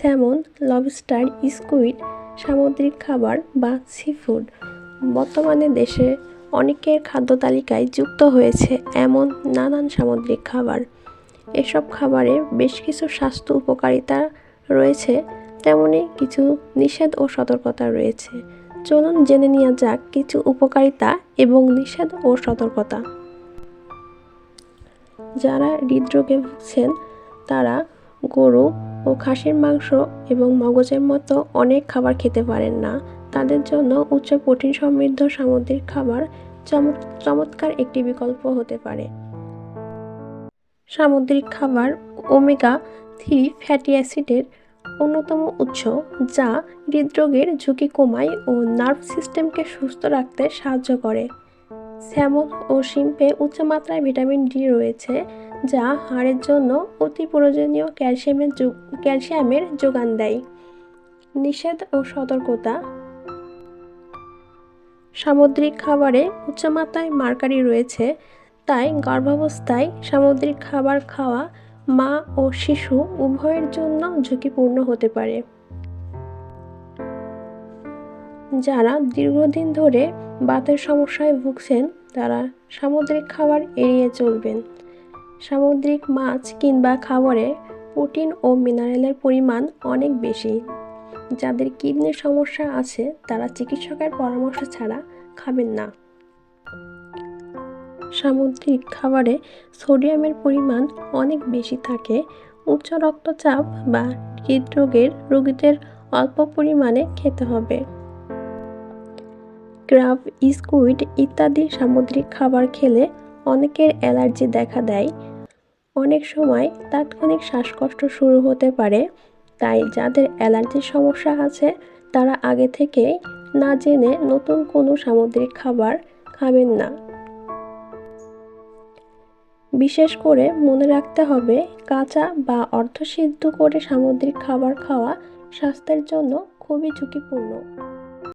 Salmon lobster squid সামুদ্রিক খাবার বা সিফুড বর্তমানে দেশে অনেকের খাদ্য তালিকায় যুক্ত হয়েছে এমন নানান সামুদ্রিক খাবার। এসব খাবারে বেশ কিছু স্বাস্থ্য উপকারিতা রয়েছে, তেমনি কিছু নিষেধ ও সতর্কতা রয়েছে। চলুন জেনে নেওয়া যাক কিছু উপকারিতা এবং নিষেধ ও সতর্কতা। যারা হৃদরোগে ভুগছেন, তারা গরু ও খাসির মাংস এবং মগজের মতো অনেক খাবার খেতে পারেন না। তাদের জন্য উচ্চ প্রোটিন সমৃদ্ধ সামুদ্রিক খাবার চমৎ- চমৎকার একটি বিকল্প হতে পারে। সামুদ্রিক খাবার ওমেগা থ্রি ফ্যাটি অ্যাসিডের অন্যতম উৎস, যা হৃদরোগের ঝুঁকি কমায় ও নার্ভ সিস্টেমকে সুস্থ রাখতে সাহায্য করে। স্যামন ও শিম্পে উচ্চমাত্রায় ভিটামিন ডি রয়েছে, যা হাড়ের জন্য অতি প্রয়োজনীয় ক্যালসিয়ামের ক্যালসিয়ামের যোগান দেয়। নিষেধ ও সতর্কতা। সামুদ্রিক খাবারে উচ্চমাত্রায় মার্কারি রয়েছে, তাই গর্ভাবস্থায় সামুদ্রিক খাবার খাওয়া মা ও শিশু উভয়ের জন্য ঝুঁকিপূর্ণ হতে পারে। যারা দীর্ঘদিন ধরে বাতের সমস্যায় ভুগছেন, তারা সামুদ্রিক খাবার এড়িয়ে চলবেন। সামুদ্রিক মাছ কিংবা খাবারে প্রোটিন ও মিনারেলের পরিমাণ অনেক বেশি। যাদের কিডনির সমস্যা আছে, তারা চিকিৎসকের পরামর্শ ছাড়া খাবেন না। সামুদ্রিক খাবারে সোডিয়ামের পরিমাণ অনেক বেশি থাকে। উচ্চ রক্তচাপ বা হৃদরোগের রোগীদের অল্প পরিমাণে খেতে হবে। ক্রাব স্কুইড ইত্যাদি সামুদ্রিক খাবার খেলে অনেকের অ্যালার্জি দেখা দেয়। অনেক সময় তাৎক্ষণিক শ্বাসকষ্ট শুরু হতে পারে, তাই যাদের অ্যালার্জির সমস্যা আছে, তারা আগে থেকেই না জেনে নতুন কোনো সামুদ্রিক খাবার খাবেন না। বিশেষ করে মনে রাখতে হবে, কাঁচা বা অর্ধসিদ্ধ করে সামুদ্রিক খাবার খাওয়া স্বাস্থ্যের জন্য খুবই ঝুঁকিপূর্ণ।